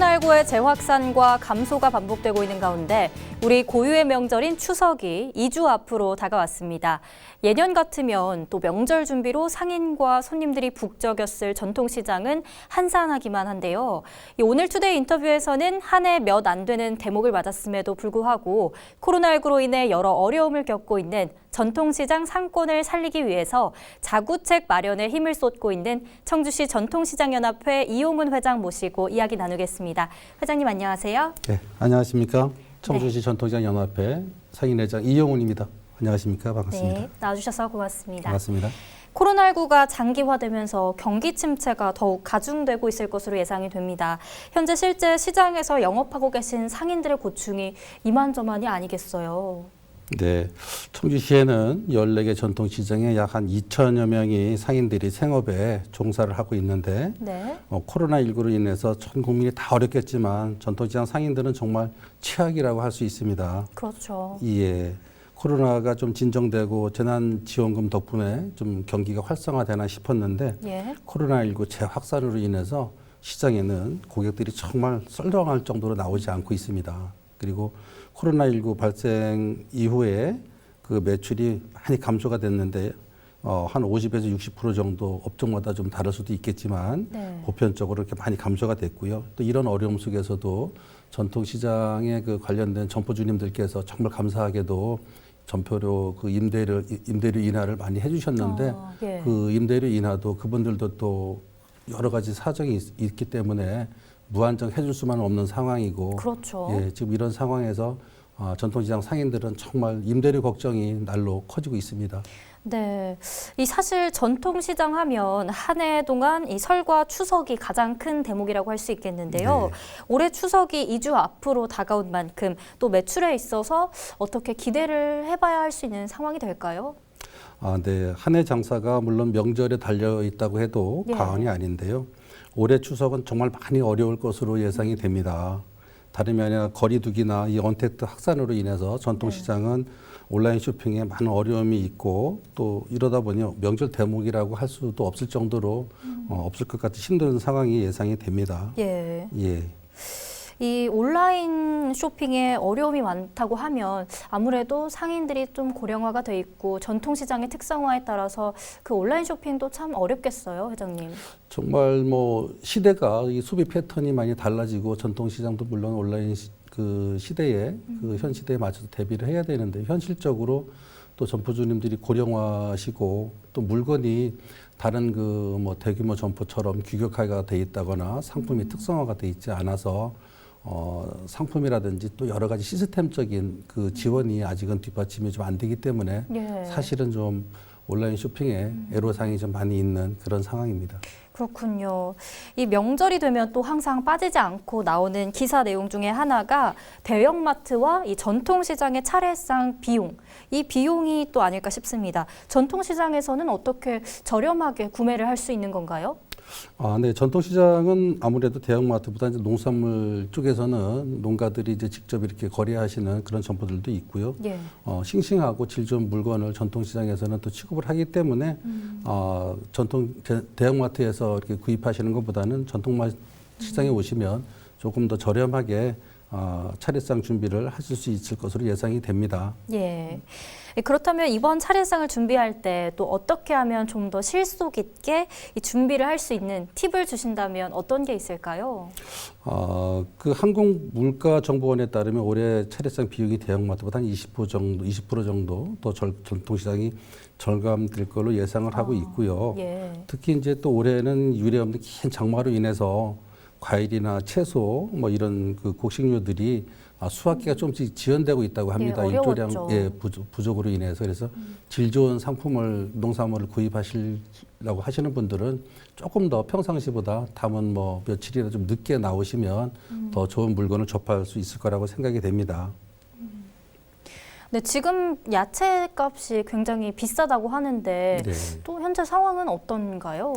코로나19의 재확산과 감소가 반복되고 있는 가운데 우리 고유의 명절인 추석이 2주 앞으로 다가왔습니다. 예년 같으면 또 명절 준비로 상인과 손님들이 북적였을 전통시장은 한산하기만 한데요. 이 오늘 투데이 인터뷰에서는 한 해 몇 안 되는 대목을 맞았음에도 불구하고 코로나19로 인해 여러 어려움을 겪고 있는 전통시장 상권을 살리기 위해서 자구책 마련에 힘을 쏟고 있는 청주시 전통시장연합회 이용훈 회장 모시고 이야기 나누겠습니다. 회장님 안녕하세요. 네, 안녕하십니까. 청주시 전통시장 연합회 상인회장 이용훈입니다. 안녕하십니까. 반갑습니다. 네, 나와주셔서 고맙습니다. 반갑습니다. 코로나19가 장기화되면서 경기 침체가 더욱 가중되고 있을 것으로 예상이 됩니다. 현재 실제 시장에서 영업하고 계신 상인들의 고충이 이만저만이 아니겠어요. 네, 청주시에는 14개 전통 시장에 약 한 2천여 명이 상인들이 생업에 종사를 하고 있는데 네. 어, 코로나19로 인해서 전 국민이 다 어렵겠지만 전통시장 상인들은 정말 최악이라고 할 수 있습니다. 그렇죠. 예. 코로나가 좀 진정되고 재난지원금 덕분에 좀 경기가 활성화되나 싶었는데 예. 코로나19 재확산으로 인해서 시장에는 고객들이 정말 썰렁할 정도로 나오지 않고 있습니다. 그리고 코로나19 발생 이후에 그 매출이 많이 감소가 됐는데 어, 한 50에서 60% 정도 업종마다 좀 다를 수도 있겠지만 네. 보편적으로 이렇게 많이 감소가 됐고요. 또 이런 어려움 속에서도 전통 시장에 그 관련된 점포 주님들께서 정말 감사하게도 점포료 그 임대료 임대료 인하를 많이 해주셨는데 아, 예. 그 임대료 인하도 그분들도 또 여러 가지 사정이 있, 기 때문에 무한정 해줄 수만 없는 상황이고 그렇죠. 예, 지금 이런 상황에서 어, 전통시장 상인들은 정말 임대료 걱정이 날로 커지고 있습니다. 네. 이 사실 전통시장 하면 한 해 동안 이 설과 추석이 가장 큰 대목이라고 할 수 있겠는데요. 네. 올해 추석이 2주 앞으로 다가온 만큼 또 매출에 있어서 어떻게 기대를 해봐야 할 수 있는 상황이 될까요? 아, 네. 한 해 장사가 물론 명절에 달려 있다고 해도 예. 과언이 아닌데요. 올해 추석은 정말 많이 어려울 것으로 예상이 됩니다. 다름이 아니라 거리두기나 이 언택트 확산으로 인해서 전통시장은 온라인 쇼핑에 많은 어려움이 있고 또 이러다 보니 명절 대목이라고 할 수도 없을 정도로 어, 없을 것 같은 힘든 상황이 예상이 됩니다. 예. 예. 이 온라인 쇼핑에 어려움이 많다고 하면 아무래도 상인들이 좀 고령화가 돼 있고 전통 시장의 특성화에 따라서 그 온라인 쇼핑도 참 어렵겠어요, 회장님. 정말 뭐 시대가 이 소비 패턴이 많이 달라지고 전통 시장도 물론 온라인 시, 그 시대에 그 현 시대에 맞춰서 대비를 해야 되는데 현실적으로 또 점포주님들이 고령화시고 또 물건이 다른 그 뭐 대규모 점포처럼 규격화가 돼 있다거나 상품이 특성화가 돼 있지 않아서 어 상품이라든지 또 여러 가지 시스템적인 그 지원이 아직은 뒷받침이 좀 안 되기 때문에 예. 사실은 좀 온라인 쇼핑에 애로사항이 좀 많이 있는 그런 상황입니다. 그렇군요. 이 명절이 되면 또 항상 빠지지 않고 나오는 기사 내용 중에 하나가 대형마트와 이 전통시장의 차례상 비용. 이 비용이 또 아닐까 싶습니다. 전통시장에서는 어떻게 저렴하게 구매를 할 수 있는 건가요? 아, 네. 전통시장은 아무래도 대형마트보다 이제 농산물 쪽에서는 농가들이 이제 직접 이렇게 거래하시는 그런 점포들도 있고요. 예. 어, 싱싱하고 질 좋은 물건을 전통시장에서는 또 취급을 하기 때문에 어, 전통 대- 대형마트에서 이렇게 구입하시는 것보다는 전통시장에 오시면 조금 더 저렴하게 어, 차례상 준비를 하실 수 있을 것으로 예상이 됩니다. 예. 예, 그렇다면 이번 차례상을 준비할 때 또 어떻게 하면 좀 더 실속 있게 이 준비를 할 수 있는 팁을 주신다면 어떤 게 있을까요? 어, 그 한국물가 정보원에 따르면 올해 차례상 비용이 대형마트보다 한 20% 정도, 20% 정도 더 절- 전통시장이 절감될 걸로 예상을 하고 아, 있고요. 예. 특히 이제 또 올해는 유례 없는 긴 장마로 인해서 과일이나 채소 뭐 이런 그 곡식류들이 아, 수확기가 조금씩 지연되고 있다고 합니다. 예, 일조량. 예, 부족, 부족 으로 인해서 그래서 질 좋은 상품을 농산물을 구입하시려고 하시는 분들은 조금 더 평상시보다 담은 뭐 며칠이나 좀 늦게 나오시면 더 좋은 물건을 접할 수 있을 거라고 생각이 됩니다. 네, 지금 야채 값이 굉장히 비싸다고 하는데 네. 또 현재 상황은 어떤가요?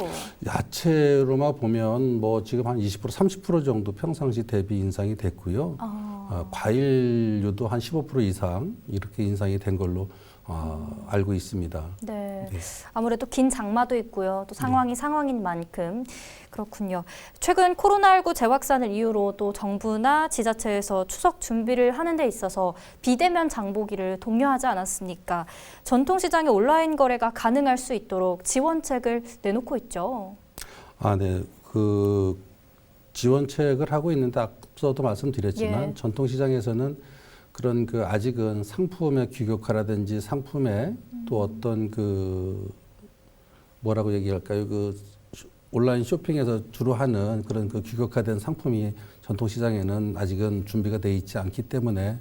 야채로만 보면 뭐 지금 한 20% 30% 정도 평상시 대비 인상이 됐고요. 아, 어, 과일류도 한 15% 이상 이렇게 인상이 된 걸로 어, 알고 있습니다. 네. 네. 아무래도 긴 장마도 있고요. 또 상황이 상황인 만큼 그렇군요. 최근 코로나19 재확산을 이유로 또 정부나 지자체에서 추석 준비를 하는 데 있어서 비대면 장보기를 독려하지 않았습니까? 전통시장의 온라인 거래가 가능할 수 있도록 지원책을 내놓고 있죠. 아, 네. 그 지원책을 하고 있는데 앞서도 말씀드렸지만 예. 전통시장에서는 그런 그 아직은 상품의 규격화라든지 상품의 또 어떤 그 뭐라고 얘기할까요? 그 쇼- 온라인 쇼핑에서 주로 하는 그런 그 규격화된 상품이 전통 시장에는 아직은 준비가 돼 있지 않기 때문에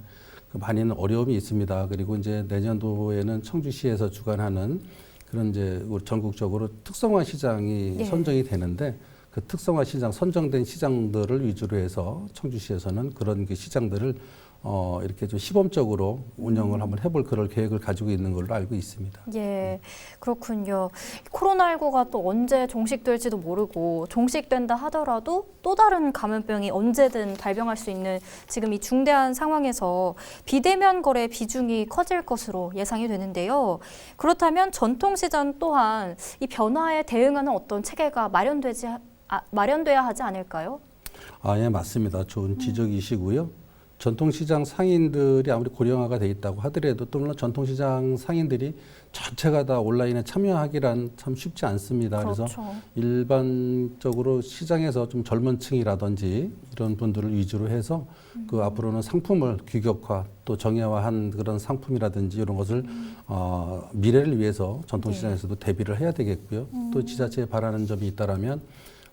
그 많이는 어려움이 있습니다. 그리고 이제 내년도에는 청주시에서 주관하는 그런 이제 전국적으로 특성화 시장이 예. 선정이 되는데 그 특성화 시장 선정된 시장들을 위주로 해서 청주시에서는 그런 그 시장들을 어 이렇게 좀 시범적으로 운영을 한번 해볼 그럴 계획을 가지고 있는 걸로 알고 있습니다. 예, 그렇군요. 코로나19가 또 언제 종식될지도 모르고 종식된다 하더라도 또 다른 감염병이 언제든 발병할 수 있는 지금 이 중대한 상황에서 비대면 거래 비중이 커질 것으로 예상이 되는데요. 그렇다면 전통시장 또한 이 변화에 대응하는 어떤 체계가 마련되지 아, 마련돼야 하지 않을까요? 아, 예, 맞습니다. 좋은 지적이시고요. 전통시장 상인들이 아무리 고령화가 돼 있다고 하더라도 또 물론 전통시장 상인들이 전체가 다 온라인에 참여하기란 참 쉽지 않습니다. 그래서 그렇죠. 일반적으로 시장에서 좀 젊은 층이라든지 이런 분들을 위주로 해서 그 앞으로는 상품을 규격화 또 정형화한 그런 상품이라든지 이런 것을 어, 미래를 위해서 전통시장에서도 대비를 해야 되겠고요. 또 지자체에 바라는 점이 있다라면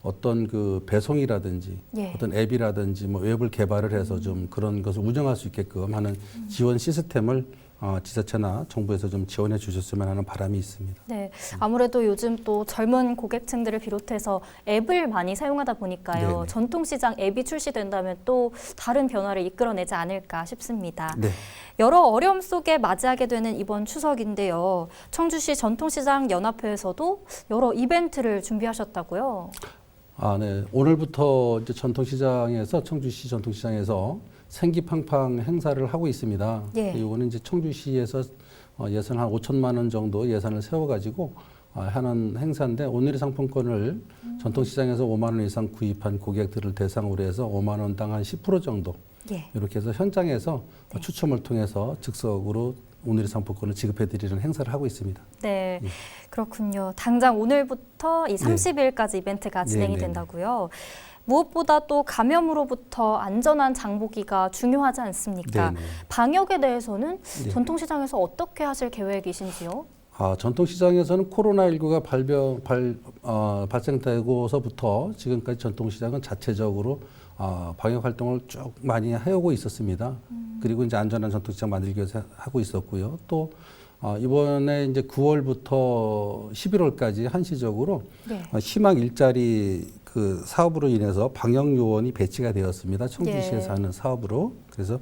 어떤 그 배송이라든지 예. 어떤 앱이라든지 뭐 웹을 개발을 해서 좀 그런 것을 운영할 수 있게끔 하는 지원 시스템을 어, 지자체나 정부에서 좀 지원해 주셨으면 하는 바람이 있습니다. 네, 아무래도 요즘 또 젊은 고객층들을 비롯해서 앱을 많이 사용하다 보니까요. 네네. 전통시장 앱이 출시된다면 또 다른 변화를 이끌어내지 않을까 싶습니다. 네. 여러 어려움 속에 맞이하게 되는 이번 추석인데요. 청주시 전통시장 연합회에서도 여러 이벤트를 준비하셨다고요. 아, 네. 오늘부터 이제 전통시장에서 청주시 전통시장에서 생기팡팡 행사를 하고 있습니다. 예. 이거는 이제 청주시에서 어, 예산 한 5천만 원 정도 예산을 세워가지고 어, 하는 행사인데 오늘의 상품권을 전통시장에서 5만 원 이상 구입한 고객들을 대상으로 해서 5만 원당 한 10% 정도 예. 이렇게 해서 현장에서 네. 추첨을 통해서 즉석으로 오늘의 상품권을 지급해드리는 행사를 하고 있습니다. 네, 예. 그렇군요. 당장 오늘부터 이 네. 30일까지 이벤트가 진행이 네, 네, 네. 된다고요. 무엇보다 또 감염으로부터 안전한 장보기가 중요하지 않습니까? 네, 네. 방역에 대해서는 네. 전통시장에서 어떻게 하실 계획이신지요? 아, 전통시장에서는 코로나19가 발병, 발, 어, 발생되고서부터 지금까지 전통시장은 자체적으로 어, 방역 활동을 쭉 많이 해오고 있었습니다. 그리고 이제 안전한 전통시장 만들기 위해서 하고 있었고요. 또 어, 이번에 이제 9월부터 11월까지 한시적으로 네. 어, 희망 일자리 그 사업으로 인해서 방역 요원이 배치가 되었습니다. 청주시에서 예. 하는 사업으로 그래서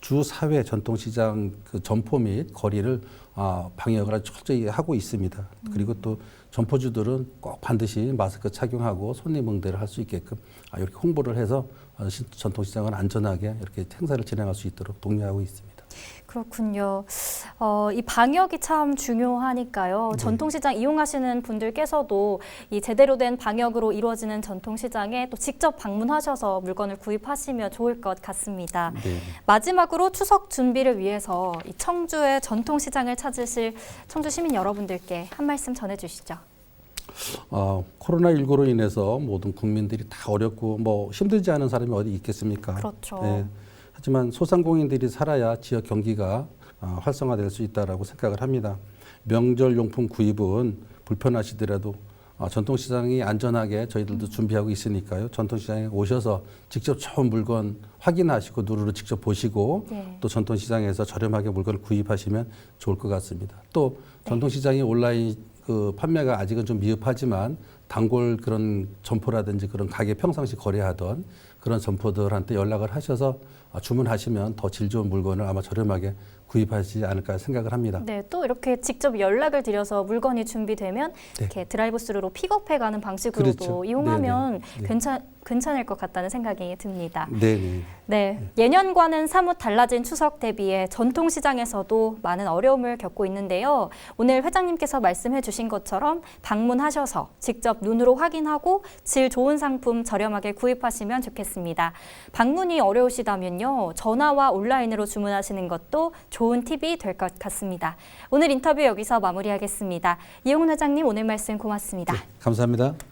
주 사회 전통시장 그 점포 및 거리를 아, 방역을 아주 철저히 하고 있습니다. 그리고 또 점포주들은 꼭 반드시 마스크 착용하고 손님 응대를 할 수 있게끔 아, 이렇게 홍보를 해서 전통시장을 안전하게 이렇게 행사를 진행할 수 있도록 독려하고 있습니다. 그렇군요. 어, 이 방역이 참 중요하니까요. 네. 전통시장 이용하시는 분들께서도 이 제대로 된 방역으로 이루어지는 전통시장에 또 직접 방문하셔서 물건을 구입하시면 좋을 것 같습니다. 네. 마지막으로 추석 준비를 위해서 이 청주의 전통시장을 찾으실 청주 시민 여러분들께 한 말씀 전해주시죠. 어, 코로나19로 인해서 모든 국민들이 다 어렵고 뭐 힘들지 않은 사람이 어디 있겠습니까? 그렇죠. 네. 하지만 소상공인들이 살아야 지역 경기가 어, 활성화될 수 있다라고 생각을 합니다. 명절 용품 구입은 불편하시더라도 어, 전통시장이 안전하게 저희들도 준비하고 있으니까요. 전통시장에 오셔서 직접 좋은 물건 확인하시고 누르르 직접 보시고 네. 또 전통시장에서 저렴하게 물건을 구입하시면 좋을 것 같습니다. 또 전통시장이 온라인 그 판매가 아직은 좀 미흡하지만 단골 그런 점포라든지 그런 가게 평상시 거래하던 그런 점포들한테 연락을 하셔서 아, 주문하시면 더 질 좋은 물건을 아마 저렴하게 구입하시지 않을까 생각을 합니다. 네, 또 이렇게 직접 연락을 드려서 물건이 준비되면 네. 이렇게 드라이브스루로 픽업해가는 방식으로도 그렇죠. 이용하면 네네. 네. 괜찮 괜찮을 것 같다는 생각이 듭니다. 네네. 네, 예년과는 사뭇 달라진 추석 대비에 전통 시장에서도 많은 어려움을 겪고 있는데요. 오늘 회장님께서 말씀해 주신 것처럼 방문하셔서 직접 눈으로 확인하고 질 좋은 상품 저렴하게 구입하시면 좋겠습니다. 방문이 어려우시다면요. 전화와 온라인으로 주문하시는 것도 좋은 팁이 될 것 같습니다. 오늘 인터뷰 여기서 마무리하겠습니다. 이용훈 회장님 오늘 말씀 고맙습니다. 감사합니다.